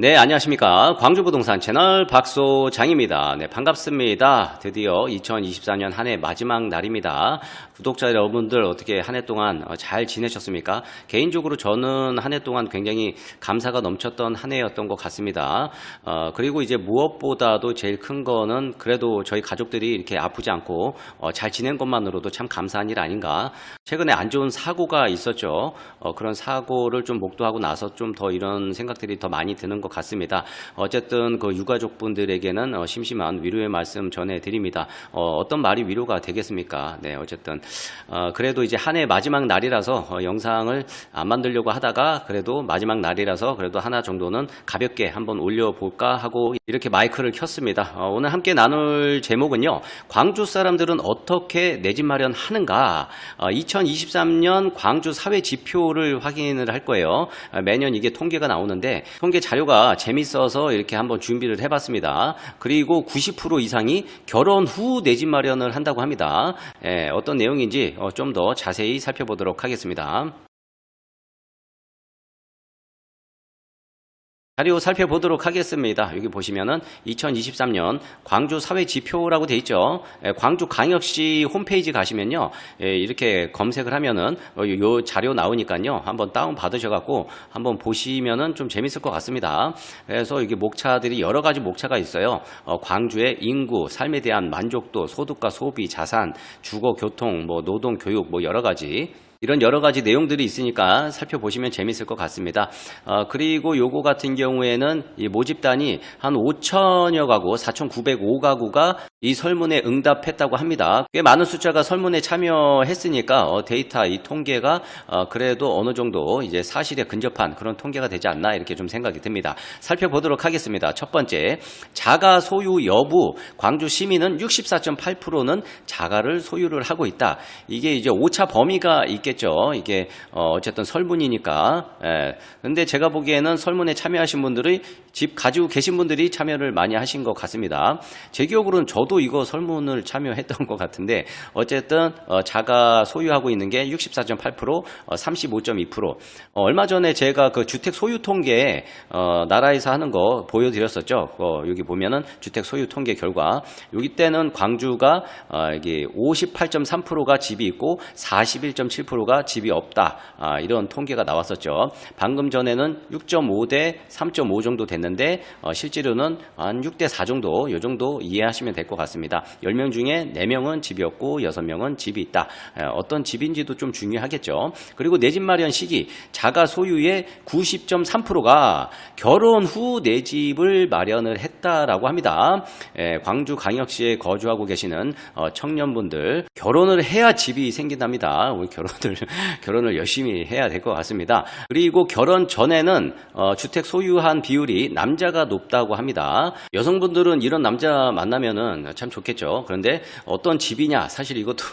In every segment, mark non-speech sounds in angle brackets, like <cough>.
네, 안녕하십니까. 광주부동산 채널 박소장입니다. 네, 반갑습니다. 드디어 2024년 한 해 마지막 날입니다. 구독자 여러분들 어떻게 한 해 동안 어, 잘 지내셨습니까? 개인적으로 저는 한 해 동안 굉장히 감사가 넘쳤던 한 해였던 것 같습니다. 어, 그리고 이제 무엇보다도 제일 큰 거는 그래도 저희 가족들이 이렇게 아프지 않고 어, 잘 지낸 것만으로도 참 감사한 일 아닌가. 최근에 안 좋은 사고가 있었죠. 어, 그런 사고를 좀 목도하고 나서 좀 더 이런 생각들이 더 많이 드는 것 같습니다. 어쨌든 그 유가족분들에게는 어, 심심한 위로의 말씀 전해드립니다. 어, 떤 말이 위로가 되겠습니까? 네, 어쨌든 어, 그래도 이제 한 해 마지막 날이라서 어, 영상을 안 만들려고 하다가 그래도 마지막 날이라서 그래도 하나 정도는 가볍게 한번 올려볼까 하고 이렇게 마이크를 켰습니다. 어, 오늘 함께 나눌 제목은요. 광주 사람들은 어떻게 내 집 마련하는가? 어, 2023년 광주 사회 지표를 확인을 할 거예요. 어, 매년 이게 통계가 나오는데 통계 자료가 재밌어서 이렇게 한번 준비를 해봤습니다. 그리고 90% 이상이 결혼 후 내 집 마련을 한다고 합니다. 예, 어떤 내용인지 좀 더 자세히 살펴보도록 하겠습니다. 자료 살펴보도록 하겠습니다. 여기 보시면은 2023년 광주 사회 지표라고 돼 있죠. 예, 광주 광역시 홈페이지 가시면요. 예, 이렇게 검색을 하면은 어, 요 자료 나오니까요. 한번 다운 받으셔 갖고 한번 보시면은 좀 재밌을 것 같습니다. 그래서 이게 목차들이 여러 가지 목차가 있어요. 어, 광주의 인구, 삶에 대한 만족도, 소득과 소비, 자산, 주거, 교통, 뭐 노동, 교육 뭐 여러 가지 이런 여러 가지 내용들이 있으니까 살펴보시면 재밌을 것 같습니다. 어, 그리고 요거 같은 경우에는 이 모집단이 한 5천여 가구, 4,905가구가 이 설문에 응답했다고 합니다. 꽤 많은 숫자가 설문에 참여했으니까 어, 데이터 이 통계가 어, 그래도 어느 정도 이제 사실에 근접한 그런 통계가 되지 않나 이렇게 좀 생각이 듭니다. 살펴보도록 하겠습니다. 첫 번째, 자가 소유 여부 광주 시민은 64.8%는 자가를 소유를 하고 있다. 이게 이제 오차 범위가 있겠죠. 이게 어, 어쨌든 설문이니까. 예. 근데 제가 보기에는 설문에 참여하신 분들이 집 가지고 계신 분들이 참여를 많이 하신 것 같습니다. 제 기억으로는 저도 이거 설문을 참여했던 것 같은데 어쨌든 어, 자가 소유하고 있는 게 64.8%, 어, 35.2%. 어, 얼마 전에 제가 그 주택 소유 통계 어, 나라에서 하는 거 보여드렸었죠. 어, 여기 보면은 주택 소유 통계 결과 여기 때는 광주가 어, 이게 58.3%가 집이 있고 41.7%가 집이 없다. 아, 이런 통계가 나왔었죠. 방금 전에는 6.5 대 3.5 정도 됐는데 어, 실제로는 한 6 대 4 정도 요 정도 이해하시면 될 것 같 습니다. 10명 중에 4명은 집이 없고 6명은 집이 있다. 에, 어떤 집인지도 좀 중요하겠죠. 그리고 내 집 마련 시기 자가 소유의 90.3%가 결혼 후 내 집을 마련을 했다라고 합니다. 에, 광주 광역시에 거주하고 계시는 어, 청년분들 결혼을 해야 집이 생긴답니다. 우리 결혼을 <laughs> 결혼을 열심히 해야 될 것 같습니다. 그리고 결혼 전에는 어, 주택 소유한 비율이 남자가 높다고 합니다. 여성분들은 이런 남자 만나면은 참 좋겠죠. 그런데 어떤 집이냐 사실 이것도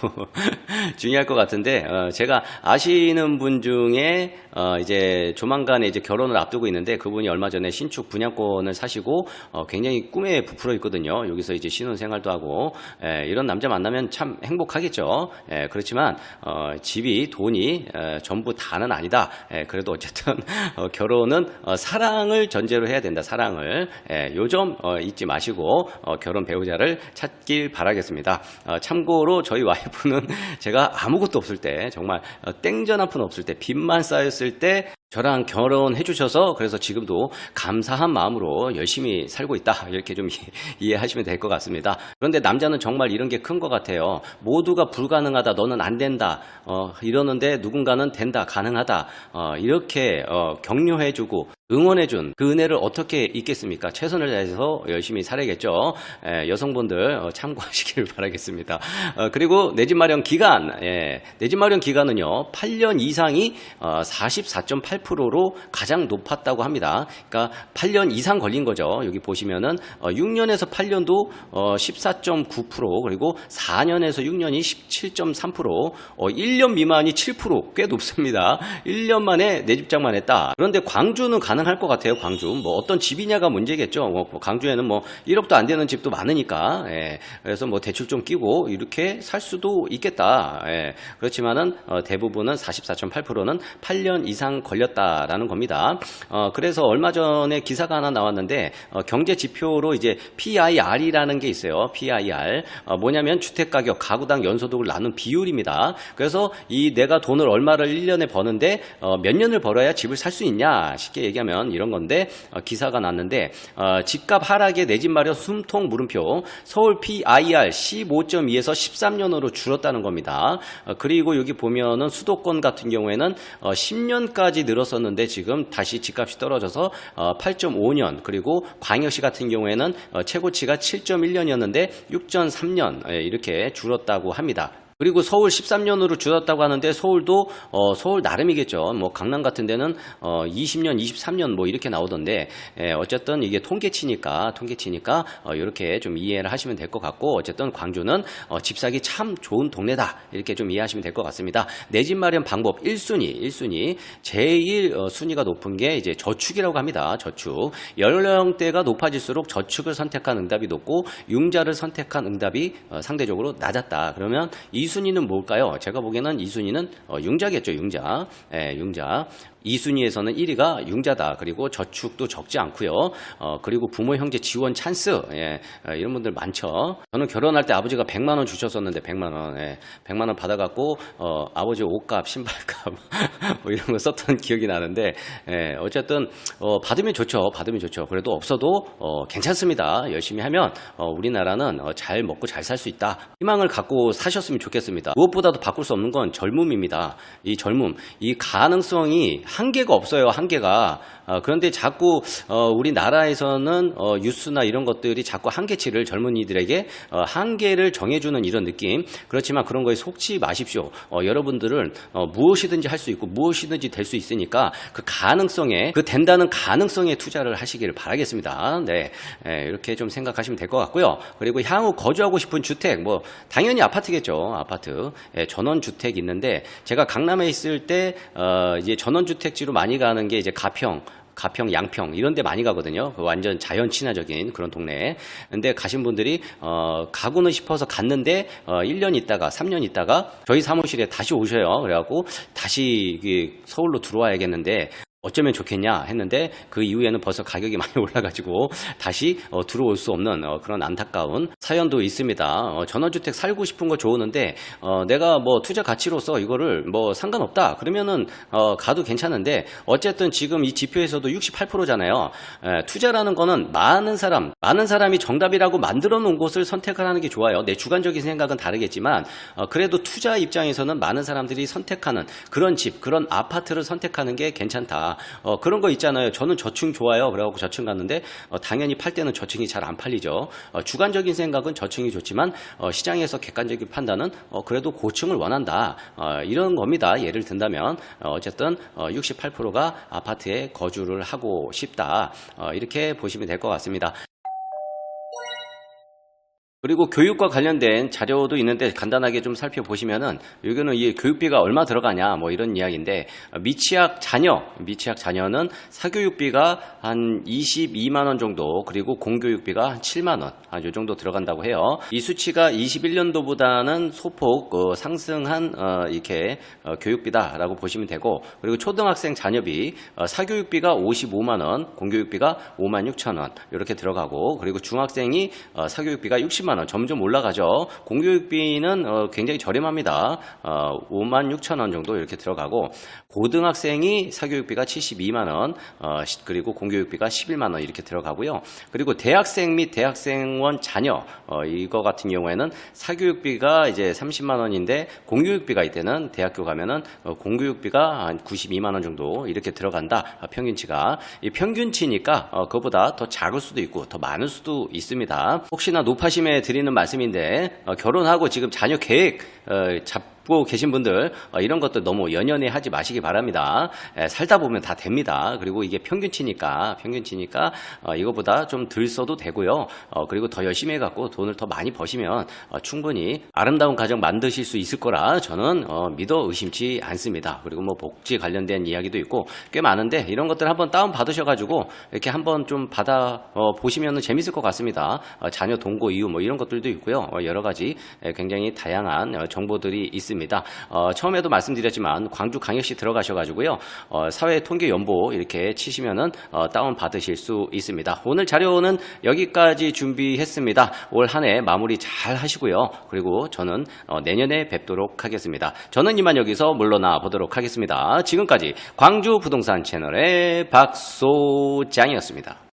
<laughs> 중요할 것 같은데 어, 제가 아시는 분 중에 어, 이제 조만간에 이제 결혼을 앞두고 있는데 그분이 얼마 전에 신축 분양권을 사시고 어, 굉장히 꿈에 부풀어 있거든요. 여기서 이제 신혼 생활도 하고 에, 이런 남자 만나면 참 행복하겠죠. 에, 그렇지만 어, 집이 돈이 에, 전부 다는 아니다. 에, 그래도 어쨌든 <laughs> 어, 결혼은 어, 사랑을 전제로 해야 된다. 사랑을 예, 요점 어, 잊지 마시고 어, 결혼 배우자를 찾길 바라겠습니다. 어, 참고로 저희 와이프는 <laughs> 제가 아무것도 없을 때 정말 어, 땡전 한 푼 없을 때 빚만 쌓였을 때 저랑 결혼해 주셔서 그래서 지금도 감사한 마음으로 열심히 살고 있다 이렇게 좀 <laughs> 이해하시면 될 것 같습니다. 그런데 남자는 정말 이런 게 큰 것 같아요. 모두가 불가능하다, 너는 안 된다 어, 이러는데 누군가는 된다, 가능하다 어, 이렇게 어, 격려해 주고 응원해준 그 은혜를 어떻게 잊겠습니까? 최선을 다해서 열심히 살아야겠죠. 예, 여성분들 어, 참고하시길 <laughs> 바라겠습니다. 어, 그리고 내 집 마련 기간, 예, 내 집 마련 기간은요, 8년 이상이 어, 44.8%로 가장 높았다고 합니다. 그러니까 8년 이상 걸린 거죠. 여기 보시면은 어, 6년에서 8년도 어, 14.9% 그리고 4년에서 6년이 17.3%, 어, 1년 미만이 7%꽤 높습니다. 1년 만에 내 집 장만 했다. 그런데 광주는 가능할 것 같아요, 광주. 뭐 어떤 집이냐가 문제겠죠. 뭐 광주에는 뭐 1억도 안 되는 집도 많으니까. 예. 그래서 뭐 대출 좀 끼고 이렇게 살 수도 있겠다. 예. 그렇지만은 어, 대부분은 44.8%는 8년 이상 걸렸다라는 겁니다. 어, 그래서 얼마 전에 기사가 하나 나왔는데 어, 경제 지표로 이제 PIR이라는 게 있어요. PIR. 어, 뭐냐면 주택 가격, 가구당 연소득을 나눈 비율입니다. 그래서 이 내가 돈을 얼마를 1년에 버는데 어, 몇 년을 벌어야 집을 살 수 있냐 쉽게 얘기하 면 이런 건데 어, 기사가 났는데 어, 집값 하락에 내 집 마련 숨통 물음표 서울 PIR 15.2에서 13년으로 줄었다는 겁니다. 어, 그리고 여기 보면은 수도권 같은 경우에는 어, 10년까지 늘었었는데 지금 다시 집값이 떨어져서 어, 8.5년 그리고 광역시 같은 경우에는 어, 최고치가 7.1년이었는데 6.3년 예, 이렇게 줄었다고 합니다. 그리고 서울 13년으로 줄었다고 하는데 서울도 어, 서울 나름이겠죠. 뭐 강남 같은 데는 어, 20년, 23년 뭐 이렇게 나오던데 예, 어쨌든 이게 통계치니까 통계치니까 어, 이렇게 좀 이해를 하시면 될 것 같고 어쨌든 광주는 어, 집 사기 참 좋은 동네다 이렇게 좀 이해하시면 될 것 같습니다. 내 집 마련 방법 1순위, 1순위 제일 어, 순위가 높은 게 이제 저축이라고 합니다. 저축 연령대가 높아질수록 저축을 선택한 응답이 높고 융자를 선택한 응답이 어, 상대적으로 낮았다. 그러면 이 순위는 뭘까요? 제가 보기에는 이 순위는 어, 융자겠죠, 융자. 예, 융자. 이 순위에서는 1위가 융자다. 그리고 저축도 적지 않고요. 어, 그리고 부모 형제 지원 찬스. 예, 어, 이런 분들 많죠. 저는 결혼할 때 아버지가 100만 원 주셨었는데 100만 원. 예, 100만 원 받아 갖고 어, 아버지 옷값, 신발값 <laughs> 뭐 이런 거 썼던 기억이 나는데 예, 어쨌든 어, 받으면 좋죠. 받으면 좋죠. 그래도 없어도 어, 괜찮습니다. 열심히 하면 어, 우리나라는 어, 잘 먹고 잘 살 수 있다. 희망을 갖고 사셨으면 좋겠습니다. 무엇보다도 바꿀 수 없는 건 젊음입니다. 이 젊음, 이 가능성이 한계가 없어요. 한계가. 어, 그런데 자꾸 어, 우리나라에서는 어, 뉴스나 이런 것들이 자꾸 한계치를 젊은이들에게 어, 한계를 정해주는 이런 느낌. 그렇지만 그런 거에 속지 마십시오. 어, 여러분들은 어, 무엇이든지 할 수 있고 무엇이든지 될 수 있으니까 그 가능성에 그 된다는 가능성에 투자를 하시기를 바라겠습니다. 네, 예, 이렇게 좀 생각하시면 될 것 같고요. 그리고 향후 거주하고 싶은 주택, 뭐 당연히 아파트겠죠. 아파트 예, 전원 주택 있는데 제가 강남에 있을 때 어, 이제 전원 주택 지로 많이 가는 게 이제 가평. 가평, 양평 이런 데 많이 가거든요. 그 완전 자연 친화적인 그런 동네. 근데 가신 분들이 어, 가고는 싶어서 갔는데 어, 1년 있다가 3년 있다가 저희 사무실에 다시 오셔요. 그래갖고 다시 서울로 들어와야겠는데 어쩌면 좋겠냐 했는데 그 이후에는 벌써 가격이 <laughs> 많이 올라가지고 다시 어, 들어올 수 없는 어, 그런 안타까운 사연도 있습니다. 어, 전원주택 살고 싶은 거 좋으는데 어, 내가 뭐 투자 가치로서 이거를 뭐 상관없다 그러면은 어, 가도 괜찮은데 어쨌든 지금 이 지표에서도 68%잖아요. 투자라는 거는 많은 사람 많은 사람이 정답이라고 만들어 놓은 곳을 선택하는 게 좋아요. 내 주관적인 생각은 다르겠지만 어, 그래도 투자 입장에서는 많은 사람들이 선택하는 그런 집 그런 아파트를 선택하는 게 괜찮다. 어, 그런 거 있잖아요. 저는 저층 좋아요. 그래갖고 저층 갔는데 어, 당연히 팔 때는 저층이 잘 안 팔리죠. 어, 주관적인 생각은 저층이 좋지만 어, 시장에서 객관적인 판단은 어, 그래도 고층을 원한다. 어, 이런 겁니다. 예를 든다면 어, 어쨌든 어, 68%가 아파트에 거주를 하고 싶다. 어, 이렇게 보시면 될 것 같습니다. 그리고 교육과 관련된 자료도 있는데 간단하게 좀 살펴보시면은 여기는 이 교육비가 얼마 들어가냐 뭐 이런 이야기인데 어, 미취학 자녀 미취학 자녀는 사교육비가 한 22만 원 정도 그리고 공교육비가 한 7만 원한요 정도 들어간다고 해요. 이 수치가 21년도보다는 소폭 어, 상승한 어, 이렇게 어, 교육비다라고 보시면 되고 그리고 초등학생 자녀비 어, 사교육비가 55만 원 공교육비가 5만 6천 원 이렇게 들어가고 그리고 중학생이 어, 사교육비가 60만 원 점점 올라가죠. 공교육비는 어, 굉장히 저렴합니다. 어, 5만 6천 원 정도 이렇게 들어가고 고등학생이 사교육비가 72만 원 어, 시- 그리고 공교육비가 11만 원 이렇게 들어가고요. 그리고 대학생 및 대학생원 자녀 어, 이거 같은 경우에는 사교육비가 이제 30만 원인데 공교육비가 이때는 대학교 가면은 어, 공교육비가 한 92만 원 정도 이렇게 들어간다. 아, 평균치가 이 평균치니까 어, 그보다 더 작을 수도 있고 더 많을 수도 있습니다. 혹시나 높아심에 드리는 말씀인데 어, 결혼하고 지금 자녀 계획 어, 잡 갖고 계신 분들 어, 이런 것들 너무 연연해 하지 마시기 바랍니다. 에, 살다 보면 다 됩니다. 그리고 이게 평균치니까 평균치니까 어, 이거보다 좀 덜 써도 되고요. 어, 그리고 더 열심히 해갖고 돈을 더 많이 버시면 어, 충분히 아름다운 가정 만드실 수 있을 거라 저는 어, 믿어 의심치 않습니다. 그리고 뭐 복지 관련된 이야기도 있고 꽤 많은데 이런 것들 한번 다운 받으셔가지고 이렇게 한번 좀 받아 어, 보시면 재밌을 것 같습니다. 어, 자녀 동거 이유 뭐 이런 것들도 있고요. 어, 여러 가지 에, 굉장히 다양한 어, 정보들이 있습니다. 어, 처음에도 말씀드렸지만 광주 광역시 들어가셔가지고요. 어, 사회 통계 연보 이렇게 치시면은 어, 다운 받으실 수 있습니다. 오늘 자료는 여기까지 준비했습니다. 올 한 해 마무리 잘 하시고요. 그리고 저는 어, 내년에 뵙도록 하겠습니다. 저는 이만 여기서 물러나 보도록 하겠습니다. 지금까지 광주 부동산 채널의 박소장이었습니다.